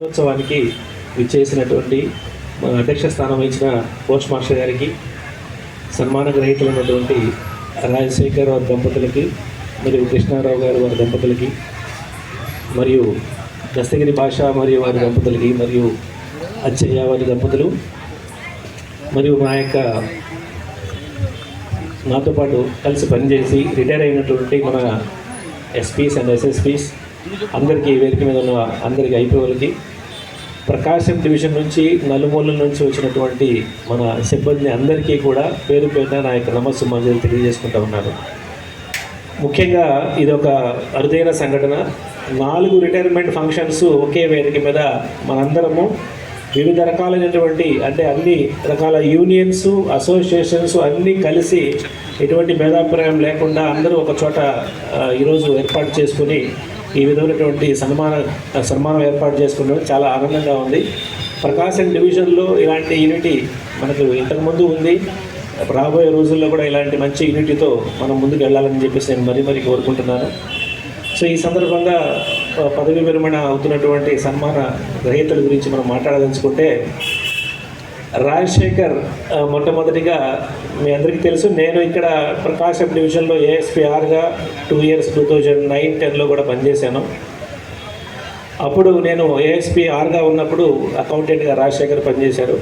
దినోత్సవానికి విచ్చేసినటువంటి మన అధ్యక్ష స్థానం ఇచ్చిన పోస్ట్ మాస్టర్ గారికి సన్మాన గ్రహీతలైనటువంటి రాజశేఖర్ వారి దంపతులకి మరియు కృష్ణారావు గారు వారి దంపతులకి మరియు దస్తగిరి భాష మరియు వారి దంపతులకి మరియు అచ్చయ్య వారి దంపతులు మరియు మా యొక్క నాతో పాటు కలిసి పనిచేసి రిటైర్ అయినటువంటి మన ఎస్పీస్ అండ్ ఎస్ఎస్పీస్ అందరికీ వేదిక మీద ఉన్న అందరికీ ఐపీఓలకి ప్రకాశం డివిజన్ నుంచి నలుమూలల నుంచి వచ్చినటువంటి మన సిబ్బంది అందరికీ కూడా పేరు పేరున నా యొక్క నమస్సుమాంజలి తెలియజేసుకుంటూ ఉన్నాను. ముఖ్యంగా ఇది ఒక అరుదైన సంఘటన. నాలుగు రిటైర్మెంట్ ఫంక్షన్స్ ఒకే వేదిక మీద మనందరము వివిధ రకాలైనటువంటి అంటే అన్ని రకాల యూనియన్స్ అసోసియేషన్స్ అన్నీ కలిసి ఎటువంటి భేదాభిప్రాయం లేకుండా అందరూ ఒక చోట ఈరోజు ఏర్పాటు చేసుకుని ఈ విధమైనటువంటి సన్మాన సన్మానం ఏర్పాటు చేసుకోవడం చాలా ఆనందంగా ఉంది. ప్రకాశం డివిజన్లో ఇలాంటి యూనిటీ మనకు ఇంతకుముందు ఉంది. రాబోయే రోజుల్లో కూడా ఇలాంటి మంచి యూనిటీతో మనం ముందుకు వెళ్ళాలని చెప్పేసి నేను మరీ మరీ కోరుకుంటున్నాను. సో ఈ సందర్భంగా పదవి విరమణ అవుతున్నటువంటి సన్మాన గ్రహీతల గురించి మనం మాట్లాడదలుచుకుంటే రాజశేఖర్ మొట్టమొదటిగా మీ అందరికీ తెలుసు నేను ఇక్కడ ప్రకాశం డివిజన్లో ఏఎస్పిఆర్గా two years two thousand nine టెన్లో కూడా పనిచేశాను. అప్పుడు నేను ఏఎస్పిఆర్గా ఉన్నప్పుడు అకౌంటెంట్గా రాజశేఖర్ పనిచేశారు.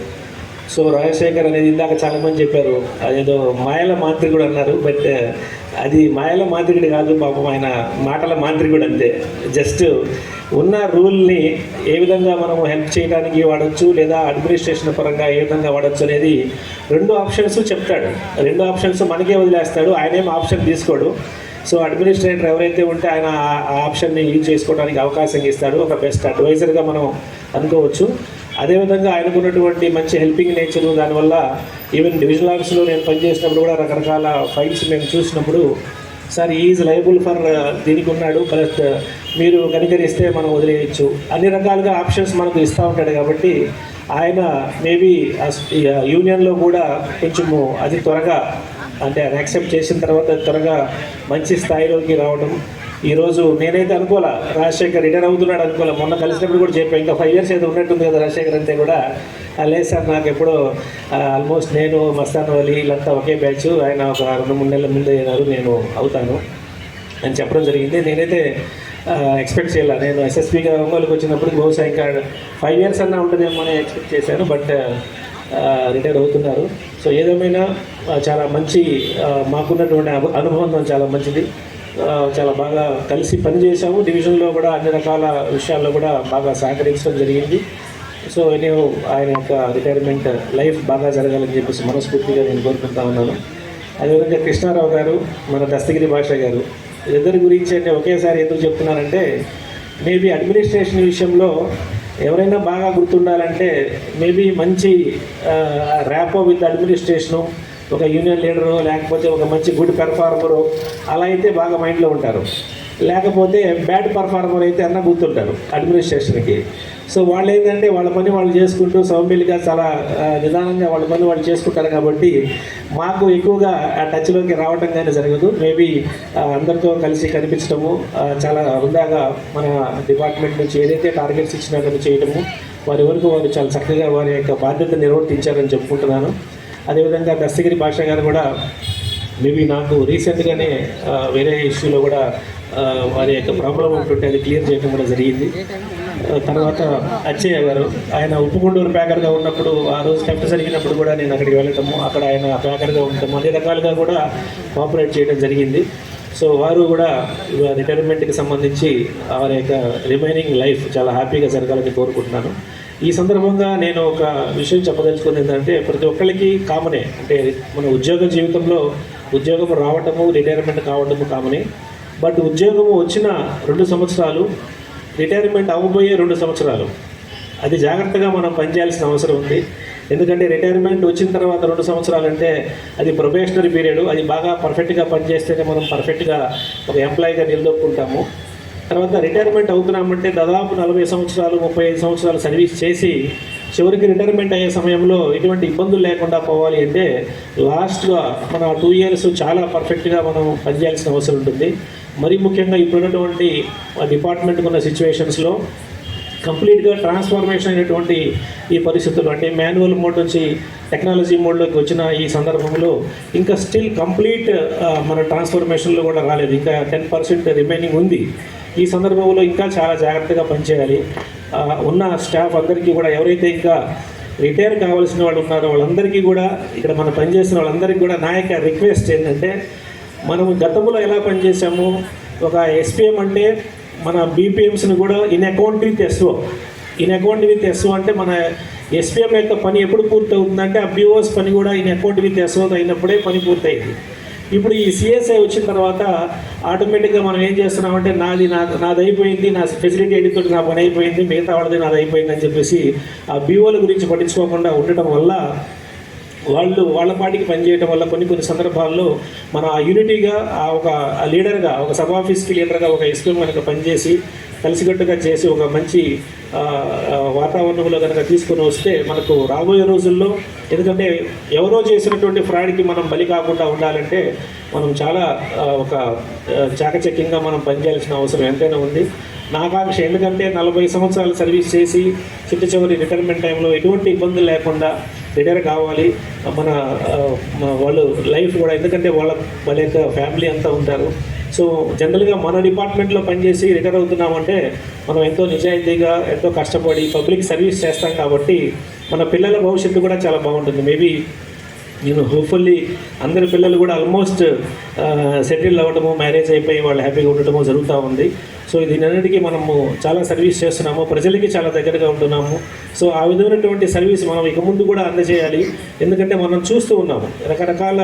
సో రాజశేఖర్ అనేది ఇందాక చాలామంది చెప్పారు. అదేదో మాయల మాంత్రికుడు అన్నారు. బట్ అది మాయల మాంత్రికుడు కాదు పాపం ఆయన మాటల మాంత్రికుడు అంతే. జస్ట్ ఉన్న రూల్ని ఏ విధంగా మనం హెల్ప్ చేయడానికి వాడచ్చు లేదా అడ్మినిస్ట్రేషన్ పరంగా ఏ విధంగా వాడచ్చు అనేది రెండు ఆప్షన్స్ చెప్తాడు. రెండు ఆప్షన్స్ మనకే వదిలేస్తాడు. ఆయనేం ఆప్షన్ తీసుకోడు. సో అడ్మినిస్ట్రేటర్ ఎవరైతే ఉంటే ఆయన ఆ- ఆ ఆప్షన్ని యూజ్ చేసుకోవడానికి అవకాశం ఇస్తాడు. ఒక బెస్ట్ అడ్వైజర్గా మనం అనుకోవచ్చు. అదేవిధంగా ఆయనకు ఉన్నటువంటి మంచి హెల్పింగ్ నేచరు దానివల్ల ఈవెన్ డివిజనల్ ఆఫీస్లో నేను పనిచేసినప్పుడు కూడా రకరకాల ఫైల్స్ మేము చూసినప్పుడు సార్ ఈజ్ లైబుల్ ఫర్ దీనికి ఉన్నాడు ప్లస్ uh, మీరు కనికరిస్తే మనం వదిలేయచ్చు. అన్ని రకాలుగా ఆప్షన్స్ మనకు ఇస్తూ ఉంటాడు కాబట్టి ఆయన మేబీ యూనియన్లో కూడా కొంచెము అది త్వరగా అంటే అది యాక్సెప్ట్ చేసిన తర్వాత త్వరగా మంచి స్థాయిలోకి రావడం ఈరోజు నేనైతే అనుకోలే రాజశేఖర్ రిటైర్ అవుతున్నాడు అనుకోలే. మొన్న కలిసినప్పుడు కూడా చెప్పాను ఇంకా ఫైవ్ ఇయర్స్ ఏదో ఉన్నట్టుంది కదా రాజశేఖర్ అంతే కూడా. లేదు సార్ నాకు ఎప్పుడో ఆల్మోస్ట్ నేను మస్తాన్ వలి వీళ్ళంతా ఒకే బ్యాచ్ ఆయన ఒక రెండు మూడు నెలల ముందే అయినారు నేను అవుతాను అని చెప్పడం జరిగింది. నేనైతే ఎక్స్పెక్ట్ చేయాలి. నేను ఎస్ఎస్పీగా ఒంగోలుకి వచ్చినప్పుడు బహుశా ఇంకా ఫైవ్ ఇయర్స్ అన్నా ఉంటుందేమో అని ఎక్స్పెక్ట్ చేశాను బట్ రిటైర్ అవుతున్నారు. సో ఏదేమైనా చాలా మంచి మాకున్నటువంటి అనుభవం చాలా మంచిది. చాలా బాగా కలిసి పనిచేసాము డివిజన్లో కూడా అన్ని రకాల విషయాల్లో కూడా బాగా సహకరించడం జరిగింది. సో నేను ఆయన యొక్క రిటైర్మెంట్ లైఫ్ బాగా జరగాలని చెప్పేసి మనస్ఫూర్తిగా నేను కోరుకుంటా ఉన్నాను. అదేవిధంగా కృష్ణారావు గారు మన దస్తగిరి భాష గారు వీళ్ళిద్దరి గురించి అంటే ఒకేసారి ఎందుకు చెప్తున్నానంటే మేబీ అడ్మినిస్ట్రేషన్ విషయంలో ఎవరైనా బాగా గుర్తుండాలంటే మేబీ మంచి ర్యాపో విత్ అడ్మినిస్ట్రేషను ఒక యూనియన్ లీడరు లేకపోతే ఒక మంచి గుడ్ పెర్ఫార్మరు అలా అయితే బాగా మైండ్లో ఉంటారు. లేకపోతే బ్యాడ్ పర్ఫార్మర్ అయితే అన్న గుర్తుంటారు అడ్మినిస్ట్రేషన్కి. సో వాళ్ళు ఏంటంటే వాళ్ళ పని వాళ్ళు చేసుకుంటూ సౌమ్యులుగా చాలా నిదానంగా వాళ్ళ పని వాళ్ళు చేసుకుంటారు కాబట్టి మాకు ఎక్కువగా ఆ టచ్లోకి రావటం కానీ జరగదు. మేబీ అందరితో కలిసి కనిపించడము చాలా వృందాగా మన డిపార్ట్మెంట్ నుంచి ఏదైతే టార్గెట్స్ ఇచ్చినా చేయడము వారి వరకు వారు చాలా చక్కగా వారి యొక్క బాధ్యత నిర్వర్తించారని చెప్పుకుంటున్నాను. అదేవిధంగా దస్తగిరి భాష గారు కూడా మేబీ నాకు రీసెంట్గానే వేరే ఇష్యూలో కూడా వారి యొక్క ప్రాబ్లం ఉంటుంటే అది క్లియర్ చేయడం కూడా జరిగింది. తర్వాత అచ్చయ్య గారు ఆయన ఉప్పుకొండూరు ప్యాకర్గా ఉన్నప్పుడు ఆ రోజు టెంప్ జరిగినప్పుడు కూడా నేను అక్కడికి వెళ్ళటము అక్కడ ఆయన ప్యాకర్గా ఉండటము అన్ని రకాలుగా కూడా కోఆపరేట్ చేయడం జరిగింది. సో వారు కూడా రిటైర్మెంట్కి సంబంధించి వారి యొక్క రిమైనింగ్ లైఫ్ చాలా హ్యాపీగా జరగాలని కోరుకుంటున్నాను. ఈ సందర్భంగా నేను ఒక విషయం చెప్పదలుచుకుంది ఏంటంటే ప్రతి ఒక్కరికి కామనే. అంటే మన ఉద్యోగ జీవితంలో ఉద్యోగం రావటము రిటైర్మెంట్ కావటము కామనే. బట్ ఉద్యోగము వచ్చిన రెండు సంవత్సరాలు రిటైర్మెంట్ అవ్వబోయే రెండు సంవత్సరాలు. అది జాగ్రత్తగా మనం పనిచేయాల్సిన అవసరం ఉంది. ఎందుకంటే రిటైర్మెంట్ వచ్చిన తర్వాత రెండు సంవత్సరాలు అంటే అది ప్రొబేషనరీ పీరియడ్ అది బాగా పర్ఫెక్ట్గా పనిచేస్తేనే మనం పర్ఫెక్ట్గా ఒక ఎంప్లాయీగా నిలదొక్కుంటాము. తర్వాత రిటైర్మెంట్ అవుతున్నామంటే దాదాపు నలభై సంవత్సరాలు ముప్పై ఐదు సంవత్సరాలు సర్వీస్ చేసి చివరికి రిటైర్మెంట్ అయ్యే సమయంలో ఎటువంటి ఇబ్బందులు లేకుండా పోవాలి అంటే లాస్ట్గా మన టూ ఇయర్స్ చాలా పర్ఫెక్ట్గా మనం పనిచేయాల్సిన అవసరం ఉంటుంది. మరీ ముఖ్యంగా ఇప్పుడున్నటువంటి డిపార్ట్మెంట్కి ఉన్న సిచ్యువేషన్స్లో కంప్లీట్గా ట్రాన్స్ఫార్మేషన్ అయినటువంటి ఈ పరిస్థితులు అంటే మాన్యువల్ మోడ్ నుంచి టెక్నాలజీ మోడ్లోకి వచ్చిన ఈ సందర్భంలో ఇంకా స్టిల్ కంప్లీట్ మన ట్రాన్స్ఫర్మేషన్లో కూడా రాలేదు. ఇంకా టెన్ పర్సెంట్ రిమైనింగ్ ఉంది. ఈ సందర్భంలో ఇంకా చాలా జాగ్రత్తగా పనిచేయాలి. ఉన్న స్టాఫ్ అందరికీ కూడా ఎవరైతే ఇంకా రిటైర్ కావాల్సిన వాళ్ళు ఉన్నారో వాళ్ళందరికీ కూడా ఇక్కడ మనం పనిచేసిన వాళ్ళందరికీ కూడా నా యొక్క రిక్వెస్ట్ ఏంటంటే మనం గతంలో ఎలా పనిచేసాము ఒక ఎస్పీఎం అంటే మన బీపీఎంస్ని కూడా in account with SO. In account with SO అంటే మన ఎస్పీఎం యొక్క పని ఎప్పుడు పూర్తవుతుందంటే ఆ బీఓస్ పని కూడా ఇన్ అకౌంట్ విత్ ఎస్ఓ అయినప్పుడే పని పూర్తయింది. ఇప్పుడు ఈ సిఎస్ఐ వచ్చిన తర్వాత ఆటోమేటిక్గా మనం ఏం చేస్తున్నామంటే నాది నా నాది అయిపోయింది నా ఫెసిలిటీ ఎడితో నా పని అయిపోయింది మిగతా వాళ్ళది నాది అయిపోయింది అని చెప్పేసి ఆ బీఓల గురించి పట్టించుకోకుండా ఉండటం వల్ల వాళ్ళు వాళ్ళ పాటికి పనిచేయడం వల్ల కొన్ని కొన్ని సందర్భాల్లో మన ఆ యూనిటీగా ఆ ఒక లీడర్గా ఒక సబ్ ఆఫీస్కి లీడర్గా ఒక ఎస్పీ కనుక పనిచేసి కలిసికట్టుగా చేసి ఒక మంచి వాతావరణంలో కనుక తీసుకొని వస్తే మనకు రాబోయే రోజుల్లో ఎందుకంటే ఎవరో చేసినటువంటి ఫ్రాడ్కి మనం బలి కాకుండా ఉండాలంటే మనం చాలా ఒక చాకచక్యంగా మనం పనిచేయాల్సిన అవసరం ఎంతైనా ఉంది. నాకాంక్ష ఎందుకంటే నలభై సంవత్సరాలు సర్వీస్ చేసి చిట్ట చివరి రిటైర్మెంట్ టైంలో ఎటువంటి ఇబ్బందులు లేకుండా రిటైర్ కావాలి. మన వాళ్ళు లైఫ్ కూడా ఎందుకంటే వాళ్ళ వాళ్ళ యొక్క ఫ్యామిలీ అంతా ఉంటారు. సో జనరల్గా మన డిపార్ట్మెంట్లో పనిచేసి రిటైర్ అవుతున్నామంటే మనం ఎంతో నిజాయితీగా ఎంతో కష్టపడి పబ్లిక్ సర్వీస్ చేస్తాం కాబట్టి మన పిల్లల భవిష్యత్తు కూడా చాలా బాగుంటుంది. మేబీ నేను హోప్ఫుల్లీ అందరి పిల్లలు కూడా ఆల్మోస్ట్ సెటిల్ అవ్వడము మ్యారేజ్ అయిపోయి వాళ్ళు హ్యాపీగా ఉండటము జరుగుతూ ఉంది. సో దీనన్నిటికీ మనము చాలా సర్వీస్ చేస్తున్నాము. ప్రజలకి చాలా దగ్గరగా ఉంటున్నాము. సో ఆ విధమైనటువంటి సర్వీస్ మనం ఇక ముందు కూడా అందజేయాలి. ఎందుకంటే మనం చూస్తూ ఉన్నాము. రకరకాల